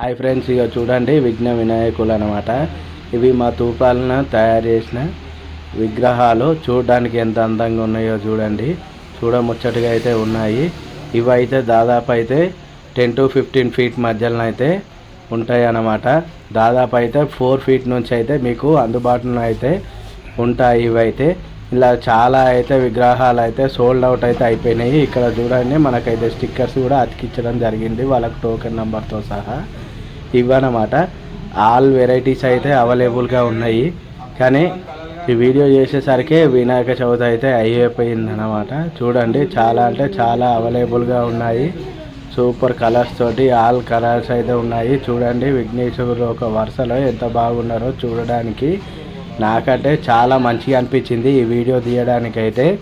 Hi friends ఇక చూడండి విఘ్న వినాయకులు అనమాట ఇవి మా తూపాలను తయారు చేసిన విగ్రహాలు. చూడడానికి ఎంత అందంగా ఉన్నాయో చూడండి. చూడముచ్చటగా అయితే ఉన్నాయి. ఇవి అయితే దాదాపు అయితే టెన్ టు ఫిఫ్టీన్ ఫీట్ మధ్యలో అయితే ఉంటాయి అన్నమాట. దాదాపు అయితే ఫోర్ ఫీట్ నుంచి అయితే మీకు అందుబాటులో అయితే ఉంటాయి ఇవైతే. ఇలా చాలా అయితే విగ్రహాలు అయితే సోల్డ్ అవుట్ అయితే అయిపోయినాయి. ఇక్కడ చూడండి మనకైతే స్టిక్కర్స్ కూడా అతికించడం జరిగింది. వాళ్ళకి టోకెన్ నెంబర్తో సహా. ఇవ్వనమాట. ఆల్ వెరైటీస్ అయితే అవైలబుల్గా ఉన్నాయి. కానీ ఈ వీడియో చేసేసరికి వినాయక చవితి అయితే అయిపోయింది అనమాట చూడండి చాలా అంటే చాలా అవైలబుల్గా ఉన్నాయి. సూపర్ కలర్స్ తోటి ఆల్ కలర్స్ అయితే ఉన్నాయి. చూడండి విఘ్నేశ్వరుడు ఒక వరుసలో ఎంత బాగున్నారో చూడడానికి. నాకంటే చాలా మంచిగా అనిపించింది ఈ వీడియో తీయడానికైతే.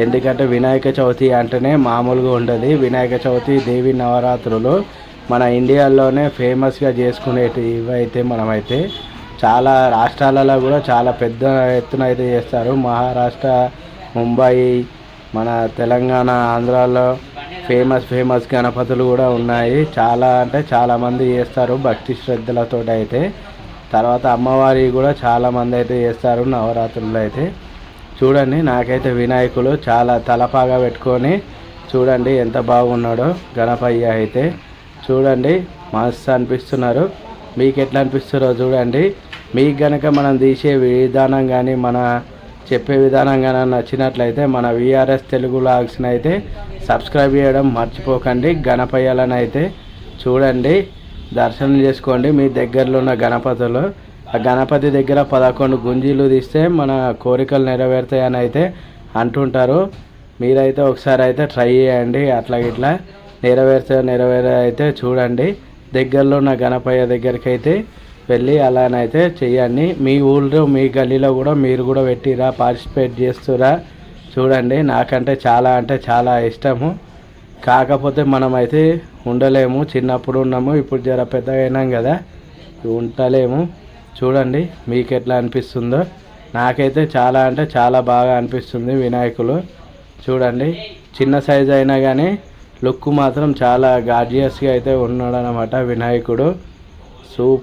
ఎందుకంటే వినాయక చవితి అంటేనే మామూలుగా ఉండదు. వినాయక చవితి దేవి నవరాత్రులు మన ఇండియాలోనే ఫేమస్గా చేసుకునేటి ఇవైతే మనమైతే చాలా రాష్ట్రాలలో కూడా చాలా పెద్ద ఎత్తున అయితే చేస్తారు. మహారాష్ట్ర ముంబై మన తెలంగాణ ఆంధ్రాలో ఫేమస్ ఫేమస్ గణపతులు కూడా ఉన్నాయి. చాలా అంటే చాలామంది చేస్తారు భక్తి శ్రద్ధలతో అయితే. తర్వాత అమ్మవారి కూడా చాలామంది అయితే చేస్తారు నవరాత్రులు అయితే. చూడండి నాకైతే వినాయకులు చాలా తలపాగా పెట్టుకొని చూడండి ఎంత బాగున్నాడో గణపయ్య అయితే. చూడండి మస్తు అనిపిస్తున్నారు. మీకు ఎట్లా అనిపిస్తారో చూడండి. మీకు గనక మనం తీసే విధానం కానీ మన చెప్పే విధానం కానీ నచ్చినట్లయితే మన విఆర్ఎస్ తెలుగు లాగ్స్ని అయితే సబ్స్క్రైబ్ చేయడం మర్చిపోకండి. గణపయ్యాలని అయితే చూడండి. దర్శనం చేసుకోండి. మీ దగ్గరలో ఉన్న గణపతులు. ఆ గణపతి దగ్గర పదకొండు గుంజీలు తీస్తే మన కోరికలు నెరవేరుతాయని అయితే అంటుంటారు. మీరైతే ఒకసారి అయితే ట్రై చేయండి. అట్లా ఇట్లా నెరవేర్చే నెరవేరే అయితే చూడండి. దగ్గరలో ఉన్న గణపయ్య దగ్గరికి అయితే వెళ్ళి అలానైతే చేయండి మీ ఊళ్ళో మీ గల్లీలో కూడా మీరు కూడా పెట్టిరా పార్టిసిపేట్ చేస్తురా. చూడండి నాకంటే చాలా అంటే చాలా ఇష్టము. కాకపోతే మనమైతే ఉండలేము. చిన్నప్పుడు ఉన్నాము ఇప్పుడు జర పెద్దగా అయినాం కదా. ఉండలేము. చూడండి మీకు ఎట్లా అనిపిస్తుందో. నాకైతే చాలా అంటే చాలా బాగా అనిపిస్తుంది వినాయకులు. చూడండి చిన్న సైజ్ అయినా కానీ లుక్ మాత్రం చాలా గార్జియస్గా అయితే ఉన్నాడనమాట వినాయకుడు. సూప్